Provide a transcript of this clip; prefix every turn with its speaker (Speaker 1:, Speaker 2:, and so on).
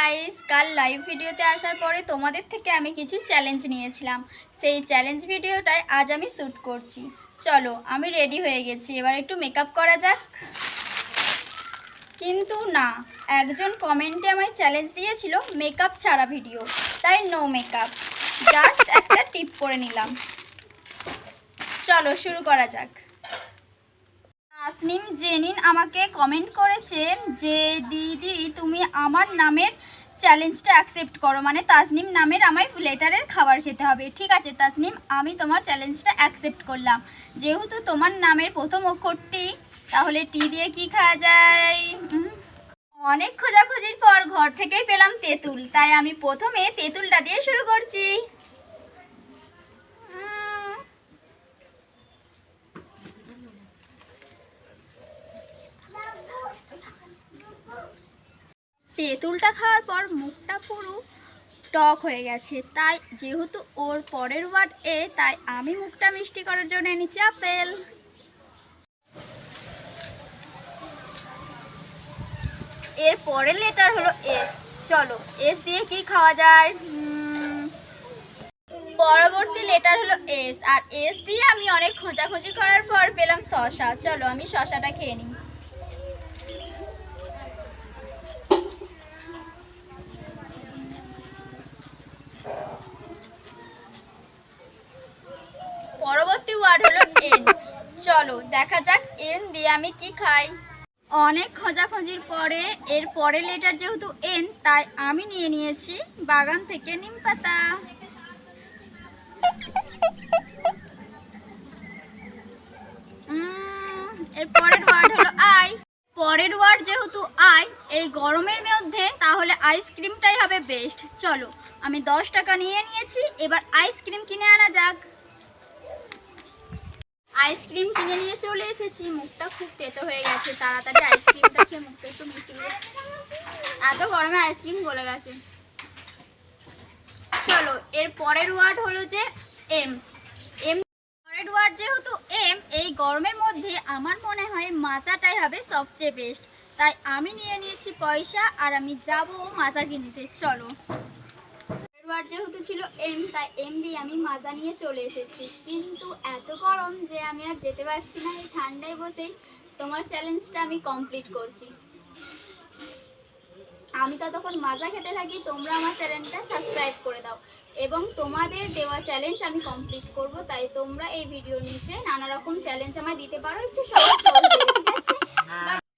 Speaker 1: Guys কাল live ভিডিওতে আসার পরে তোমাদের থেকে আমি কিছু চ্যালেঞ্জ নিয়েছিলাম। সেই চ্যালেঞ্জ ভিডিওটাই আজ আমি শ্যুট করছি। চলো, আমি রেডি হয়ে গেছি। এবার একটু মেকআপ করা যাক। কিন্তু না, একজন কমেন্টে আমায় চ্যালেঞ্জ দিয়েছিল মেকআপ ছাড়া ভিডিও তাই নো মেকআপ জাস্ট একটা টিপ করে নিলাম। চলো, শুরু করা যাক। তাসনিম জেনিন আমাকে কমেন্ট করেছে যে, দিদি, তুমি আমার নামের চ্যালেঞ্জটা অ্যাকসেপ্ট করো। মানে তাসনিম নামের আমায় লেটারের খাবার খেতে হবে। ঠিক আছে, তাসনিম, আমি তোমার চ্যালেঞ্জটা অ্যাকসেপ্ট করলাম। যেহেতু তোমার নামের প্রথম অক্ষরটি, তাহলে টি দিয়ে কি খাওয়া যায়? অনেক খোঁজাখুঁজির পর ঘর থেকেই পেলাম তেঁতুল। তাই আমি প্রথমে তেঁতুলটা দিয়ে শুরু করছি। তেঁতুলটা খাওয়ার পর মুখটা পুরো টক হয়ে গেছে। তাই যেহেতু ওর পরের ওয়ার্ড এ, তাই আমি মুখটা মিষ্টি করার জন্য এনেছি আপেল। এর পরের লেটার হলো এস চলো এস দিয়ে কি খাওয়া যায়? পরবর্তী লেটার হলো এস আর এস দিয়ে আমি অনেক খোঁজাখুঁজি করার পর পেলাম শশা চলো, আমি শশাটা খেয়ে নিই। ওয়ার্ড হলো এন চলো, দেখা যাক এন দিয়ে আমি কি খাই। অনেক খোঁজাখুঁজির পরে, এর পরের লেটার যেহেতু এন তাই আমি নিয়ে নিয়েছি বাগান থেকে নিম পাতা। এর পরের ওয়ার্ড হলো আই পরের ওয়ার্ড যেহেতু আই এই গরমের মধ্যে, তাহলে আইসক্রিমটাই হবে বেস্ট চলো, আমি দশ টাকা নিয়ে নিয়েছি, এবার আইসক্রিম কিনে আনা যাক। আইসক্রিম কিনে নিয়ে চলে এসেছি। মুখটা খুব তেতো হয়ে গেছে, তাড়াতাড়ি আইসক্রিমটা খেয়ে মুখটা একটু মিষ্টি করে এত গরমে আইসক্রিম গলে গেছে। চলো, এর পরের ওয়ার্ড হলো যে এম। এম পরের ওয়ার্ড যেহেতু এম, এই গরমের মধ্যে আমার মনে হয় মাজাটাই হবে সবচেয়ে বেস্ট তাই আমি নিয়ে নিয়েছি পয়সা আর আমি যাব মাজা কিনতে। চলো। ওয়ার্ড যেহেতু ছিল এম, তাই এম দিয়ে আমি মাজা নিয়ে চলে এসেছি। কিন্তু এত গরম যে আমি আর যেতে পারছি না এই ঠান্ডায় বসেই তোমার চ্যালেঞ্জটা আমি কমপ্লিট করছি। আমি ততক্ষণ মাজা খেতে থাকি, তোমরা আমার চ্যানেলটা সাবস্ক্রাইব করে দাও। এবং তোমাদের দেওয়া চ্যালেঞ্জ আমি কমপ্লিট করব, তাই তোমরা এই ভিডিওর নিচে নানা রকম চ্যালেঞ্জ আমায় দিতে পারো। একটু সহজ ঠিক আছে